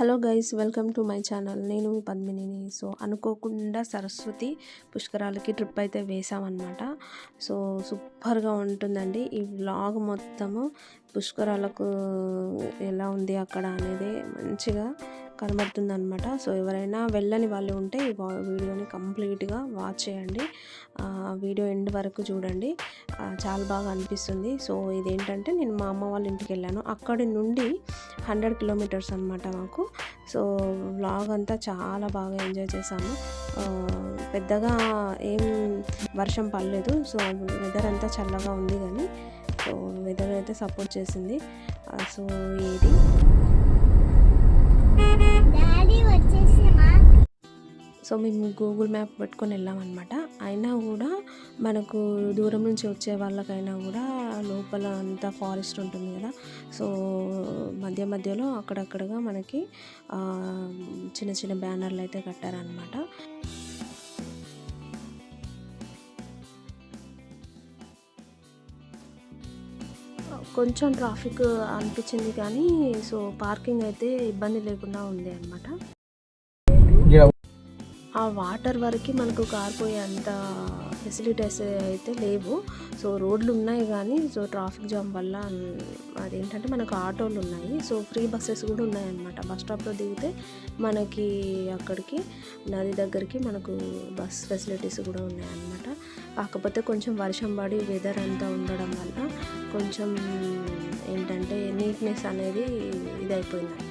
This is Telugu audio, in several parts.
Hello guys welcome to my channel. నేను మీ పద్మినిని. సో అనుకోకుండా సరస్వతి పుష్కరాలకి ట్రిప్ అయితే వేసామన్నమాట సో సూపర్గా ఉంటుందండి. ఈ వ్లాగ్ మొత్తము పుష్కరాలకు ఎలా ఉంది అక్కడ అనేది మంచిగా కనబడుతుంది అనమాట సో ఎవరైనా వెళ్ళని వాళ్ళు ఉంటే ఈ వా- వీడియోని కంప్లీట్గా వాచ్ చేయండి. వీడియో ఎండ్ వరకు చూడండి. చాలా బాగా అనిపిస్తుంది. సో ఇదేంటంటే నేను మా అమ్మ వాళ్ళ ఇంటికి వెళ్ళాను. అక్కడి నుండి హండ్రెడ్ కిలోమీటర్స్ అనమాట మాకు. సో వ్లాగ్ అంతా చాలా బాగా ఎంజాయ్ చేశాము. పెద్దగా ఏం వర్షం పడలేదు. సో వెదర్ అంతా చల్లగా ఉంది కానీ సో వెదర్ అయితే సపోర్ట్ చేసింది. సో ఇది సో మేము గూగుల్ మ్యాప్ పెట్టుకొని వెళ్ళామన్నమాట అయినా కూడా మనకు దూరం నుంచి వచ్చే వాళ్ళకైనా కూడా లోపల అంతా ఫారెస్ట్ ఉంటుంది కదా. సో మధ్య మధ్యలో అక్కడక్కడగా మనకి చిన్న చిన్న బ్యానర్లు అయితే కట్టారనమాట కొంచెం ట్రాఫిక్ అనిపించింది కానీ సో పార్కింగ్ అయితే ఇబ్బంది లేకుండా ఉంది అనమాట ఆ వాటర్ వరకు మనకు కారిపోయేంత అంత ఫెసిలిటీస్ అయితే లేవు. సో రోడ్లు ఉన్నాయి కానీ సో ట్రాఫిక్ జామ్ వల్ల అదేంటంటే మనకు ఆటోలు ఉన్నాయి. సో ఫ్రీ బస్సెస్ కూడా ఉన్నాయన్నమాట. బస్ స్టాప్లో దిగితే మనకి అక్కడికి నది దగ్గరికి మనకు బస్ ఫెసిలిటీస్ కూడా ఉన్నాయన్నమాట. కాకపోతే కొంచెం వర్షం పడి వెదర్ అంతా ఉండడం వల్ల కొంచెం ఏంటంటే నీట్నెస్ అనేది ఇదైపోయింది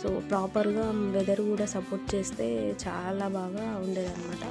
సో ప్రాపర్గా వెదర్ కూడా సపోర్ట్ చేస్తే చాలా బాగా ఉండేదన్నమాట.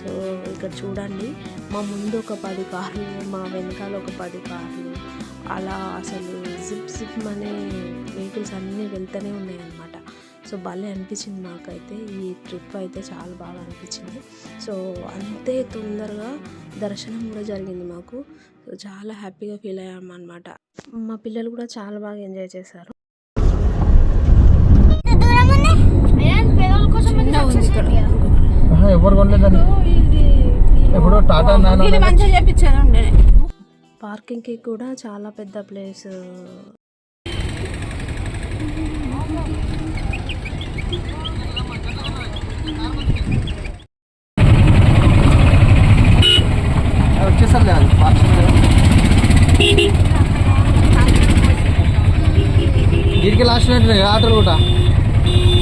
సో ఇక్కడ చూడండి మా ముందు ఒక పది కార్లు మా వెనకాల ఒక పది కార్లు. అలా అసలు జిప్ జిప్ అనే వెహికల్స్ అన్నీ వెళ్తూనే ఉన్నాయన్నమాట. సో భలే అనిపించింది మాకైతే ఈ ట్రిప్ అయితే చాలా బాగా అనిపించింది. సో అంతే తొందరగా దర్శనం కూడా జరిగింది మాకు. సో చాలా హ్యాపీగా ఫీల్ అయ్యాము అనమాట మా పిల్లలు కూడా చాలా బాగా ఎంజాయ్ చేశారు. ఎవరు కొనలేదని ఎప్పుడు టాటా ఉండే పార్కింగ్కి కూడా చాలా పెద్ద ప్లేస్ వచ్చేసరి లాస్ట్ ఆటోలు కూడా.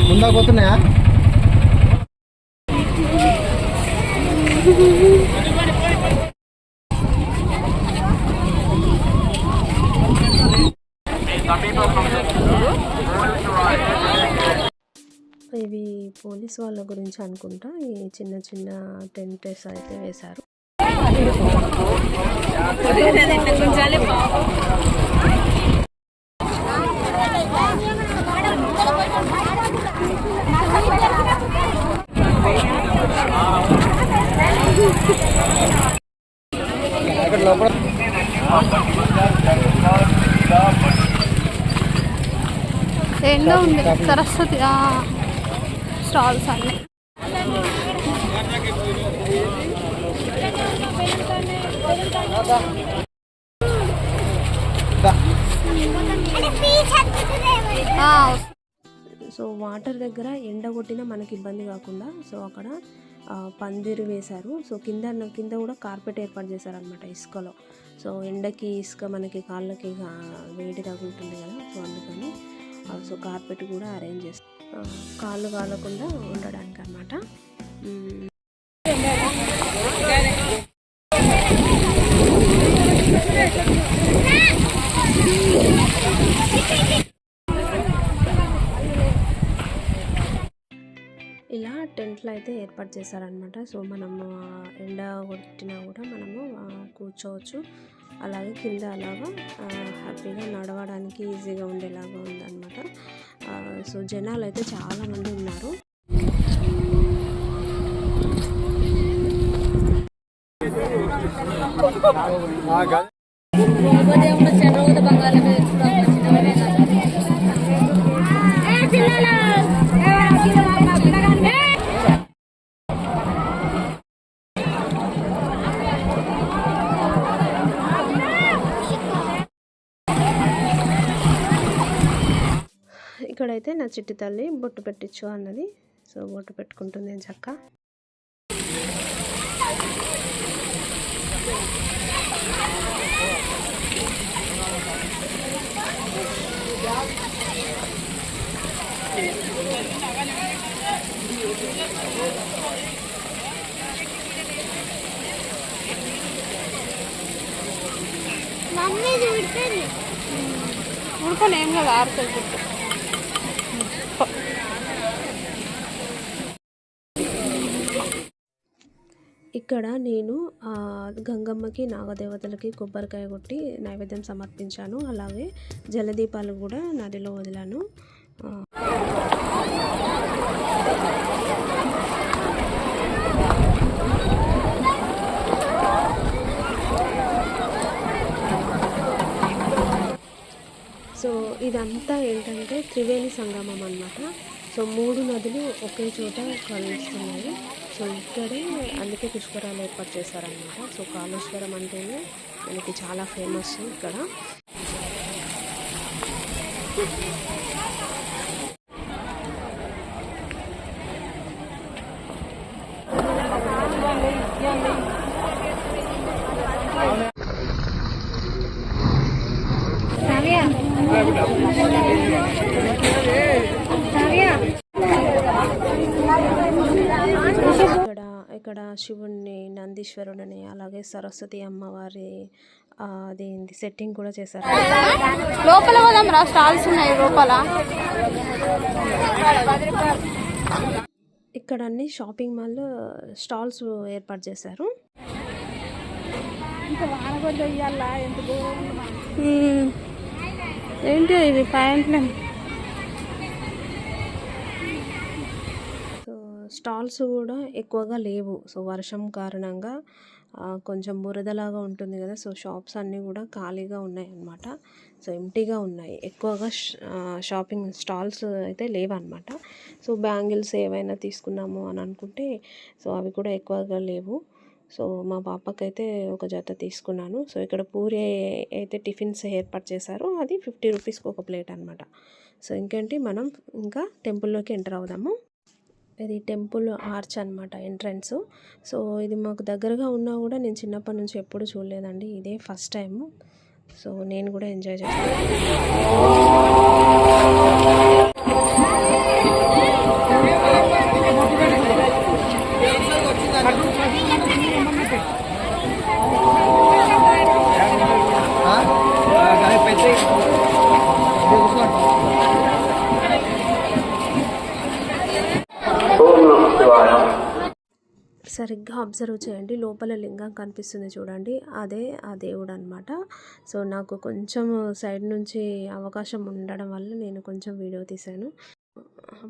ముందా పోతున్నాయా? ఇవి పోలీస్ వాళ్ళ గురించి అనుకుంటా. ఈ చిన్న చిన్న టెంటెస్ అయితే వేశారు. సరస్వతి స్టాల్స్ అన్నీ. సో వాటర్ దగ్గర ఎండ కొట్టినా మనకి ఇబ్బంది కాకుండా సో అక్కడ పందిరు పందిరి వేశారు. సో కింద కింద కూడా కార్పెట్ ఏర్పాటు చేశారనమాట ఇసుకలో. సో ఎండకి ఇసుక మనకి కాళ్ళకి వేడి తగులుతుంది కదా సో అందుకని ఆల్సో సో కార్పెట్ కూడా అరేంజ్ చేస్తారు కాళ్ళు కాలకుండా ఉండడానికి అనమాట ఇలా టెంట్లు అయితే ఏర్పాటు చేశారనమాట సో మనము ఎండ కొట్టినా కూడా మనము కూర్చోవచ్చు. అలాగే కింద అలాగా ఆ, హ్యాపీగా నడవడానికి ఈజీగా ఉండేలాగా ఉందన్నమాట. ఆ, సో జనాలు అయితే చాలా మంది ఉన్నారు ఇక్కడైతే అయితే నా చిట్టి తల్లి బొట్టు పెట్టించు అన్నది. సో బొట్టు పెట్టుకుంటుంది చక్క మమ్మీ ఏం కదా ఆరుతుంది ఇక్కడ నేను గంగమ్మకి నాగదేవతలకి కొబ్బరికాయ కొట్టి నైవేద్యం సమర్పించాను. అలాగే జలదీపాలు కూడా నదిలో వదిలాను. సో ఇదంతా ఏంటంటే త్రివేణి సంగమం అన్నమాట. సో మూడు నదులు ఒకే చోట కలుస్తున్నాయి సో ఇక్కడే అందుకే పుష్కరాలు ఏర్పాటు చేశారనమాట సో కాళేశ్వరం అంటేనే మనకి చాలా ఫేమస్ ఇక్కడ ఇక్కడ. ఇక్కడ శివుణ్ణి నందీశ్వరుడిని అలాగే సరస్వతి అమ్మవారి ఆ, అదేంటి సెట్టింగ్ కూడా చేశారు. లోపల పోదాం రా స్టాల్స్ ఉన్నాయి లోపల. ఇక్కడ అన్ని షాపింగ్ మాల్ స్టాల్స్ ఏర్పాటు చేశారు. ఏంటి ఇది ప్యాంట్లు స్టాల్స్ కూడా ఎక్కువగా లేవు. సో వర్షం కారణంగా కొంచెం బురదలాగా ఉంటుంది కదా సో షాప్స్ అన్నీ కూడా ఖాళీగా ఉన్నాయి అన్నమాట సో ఎంటీగా ఉన్నాయి. ఎక్కువగా షాపింగ్ స్టాల్స్ అయితే లేవన్నమాట. సో బ్యాంగిల్స్ ఏవైనా తీసుకున్నాము అని అనుకుంటే సో అవి కూడా ఎక్కువగా లేవు. సో మా పాపకైతే ఒక జత తీసుకున్నాను. సో ఇక్కడ పూరి అయితే టిఫిన్స్ ఏర్పాటు చేశారో. అది ఫిఫ్టీ రూపీస్కి ఒక ప్లేట్ అనమాట సో ఇంకేంటి మనం ఇంకా టెంపుల్లోకి ఎంటర్ అవుదాము. ఇది టెంపుల్ ఆర్చ్ అనమాట ఎంట్రన్స్. సో ఇది మాకు దగ్గరగా ఉన్నా కూడా నేను చిన్నప్పటి నుంచి ఎప్పుడు చూడలేదండి. ఇదే ఫస్ట్ టైం సో నేను కూడా ఎంజాయ్ చేస్తాను. సరిగ్గా అబ్జర్వ్ చేయండి. లోపల లింగం కనిపిస్తుంది చూడండి. అదే ఆ దేవుడు అనమాట సో నాకు కొంచెం సైడ్ నుంచి అవకాశం ఉండడం వల్ల నేను కొంచెం వీడియో తీశాను.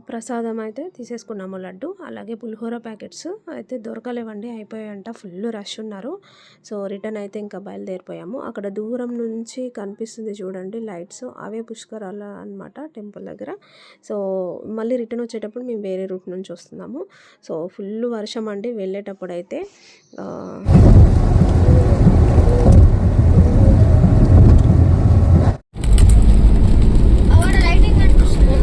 ప్రసాదం అయితే తీసేసుకున్నాము లడ్డు. అలాగే పులిహోర ప్యాకెట్స్ అయితే దొరకలేవండి అయిపోయాయంట ఫుల్ రష్ ఉన్నారు. సో రిటర్న్ అయితే ఇంకా బయలుదేరిపోయాము. అక్కడ దూరం నుంచి కనిపిస్తుంది చూడండి లైట్స్ అవే పుష్కరాల అనమాట టెంపుల్ దగ్గర. సో మళ్ళీ రిటర్న్ వచ్చేటప్పుడు మేము వేరే రూట్ నుంచి వస్తున్నాము. సో ఫుల్ వర్షం అండి వెళ్ళేటప్పుడు అయితే ఆ, అవడ లైటింగ్ కనిపిస్తుంది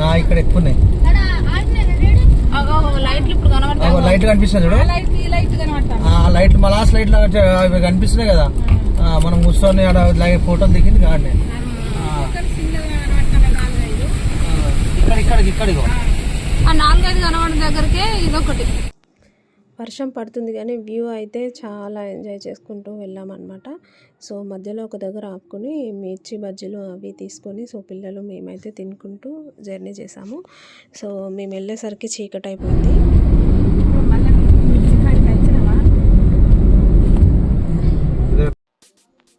ఆ, ఇక్కడ ఎక్కువ ఉన్నాయి అక్కడ ఆగినారా డాడీ లైట్లు ఇప్పుడు కనబడతాయి ఆ, లైట్ కనిపిస్తుంది చూడు. ఆ లైట్ మా లాస్ట్ లైట్ అవి కనిపిస్తున్నాయి కదా. మనం కూర్చొని లై- ఫోటోలు దిగింది కాడనే. ఇక్కడ ఇక్కడ ఇక్కడ ఇగో. ఆ. నాలుగైదు కనబడిన దగ్గరకే ఇదొకటి. వర్షం పడుతుంది కానీ వ్యూ అయితే చాలా ఎంజాయ్ చేసుకుంటూ వెళ్ళామన్నమాట. సో మధ్యలో ఒక దగ్గర ఆపుకొని మిర్చి బజ్జీలు అవి తీసుకొని సో పిల్లలు మేమైతే తినుకుంటూ జర్నీ చేసాము సో మేము వెళ్ళేసరికి చీకటి అయిపోయింది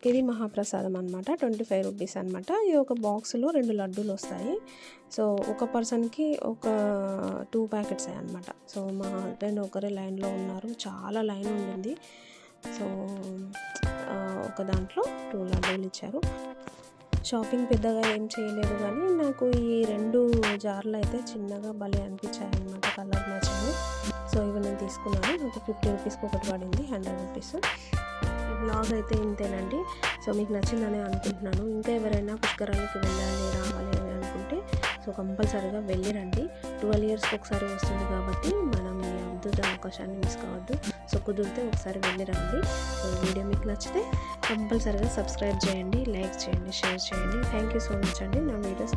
ఇది మహాప్రసాదం అనమాట ట్వంటీ ఫైవ్ రూపీస్ అనమాట ఇది ఒక బాక్స్లో రెండు లడ్డూలు వస్తాయి. సో ఒక పర్సన్కి ఒక టూ ప్యాకెట్స్ అనమాట సో మా హస్బెండ్ ఒకరే లైన్లో ఉన్నారు. చాలా లైన్ ఉండింది. సో ఒక దాంట్లో టూ లడ్డూలు ఇచ్చారు. షాపింగ్ పెద్దగా ఏం చేయలేదు కానీ నాకు ఈ రెండు జార్లు అయితే చిన్నగా భలే అనిపించాయి అనమాట కలర్ మ్యాచింగ్. సో ఇవి నేను తీసుకున్నాను. ఒక ఫిఫ్టీ రూపీస్కి ఒకటి పడింది హండ్రెడ్ రూపీస్ బ్లాగ్ అయితే ఇంతేనండి. సో మీకు నచ్చిందని అనుకుంటున్నాను. ఇంకా ఎవరైనా పుష్కరానికి వెళ్ళాలి రావాలి అని అనుకుంటే సో కంపల్సరీగా వెళ్ళి రండి ట్వెల్వ్ ఇయర్స్కి ఒకసారి వస్తుంది కాబట్టి మనం ఈ అద్భుత అవకాశాన్ని మిస్ కావద్దు. సో కుదిరితే ఒకసారి వెళ్ళి రండి సో వీడియో మీకు నచ్చితే కంపల్సరీగా సబ్స్క్రైబ్ చేయండి లైక్ చేయండి షేర్ చేయండి. థ్యాంక్ యూ సో మచ్ అండి. నా వీడియోస్